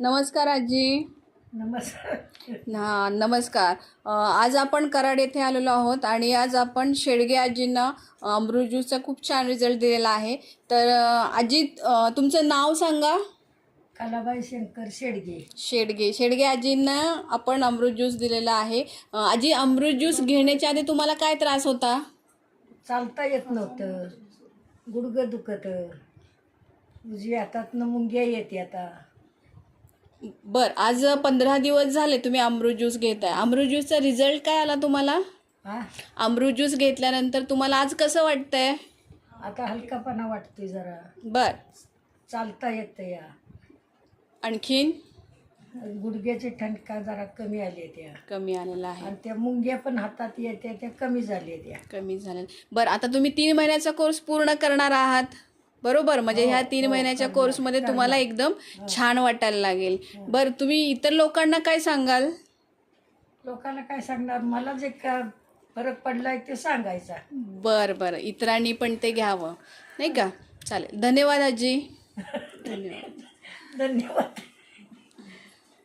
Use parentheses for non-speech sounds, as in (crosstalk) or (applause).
नमस्कार आजी. नमस्कार. हा नमस्कार. अ, आज आपण कराड येथे आलेलो आहोत आणि आज आपण शेडगे आजींना अमृत ज्यूसचा खूप छान रिझल्ट दिलेला आहे. तर अ, आजी अ, तुमचं नाव सांगा. कलाबाई शंकर शेडगे. शेडगे. शेडगे आजींना आपण अमृत ज्यूस दिलेला आहे. अ, आजी अमृत ज्यूस घेण्याच्या आधी तुम्हाला काय त्रास होता? चालता येत नव्हतं. गुडघं दुखत. उजव्या हातातनं मुंग्या येते आता. बर आज पंधरा दिवस झाले तुम्ही अमृत ज्यूस घेताय. अमृत ज्यूसचा रिझल्ट काय आला तुम्हाला? हा? अमृत ज्यूस घेतल्यानंतर तुम्हाला आज कसं वाटतंय? आता हलकापणा वाटतोय जरा. बर. चालता येतं या. आणखीन? गुडघ्याची ठणका जरा कमी आली त्या. कमी आलेला आहे. आणि त्या मुंग्या पण हातात येत्या त्या कमी झाल्या त्या. कमी झालं बरं आता तुम्ही तीन महिन्याचा कोर्स पूर्ण करणार आहात. बरोबर? म्हणजे ह्या तीन महिन्याच्या कोर्समध्ये तुम्हाला एकदम छान वाटायला लागेल. बरं तुम्ही इतर लोकांना काय सांगाल? लोकांना काय सांगणार? मला जे का फरक पडलाय ते सांगायचा. बरं बरं. इतरांनी पण ते घ्यावं. नाही का? चालेल. धन्यवाद आजी. (laughs) धन्यवाद धन्यवाद.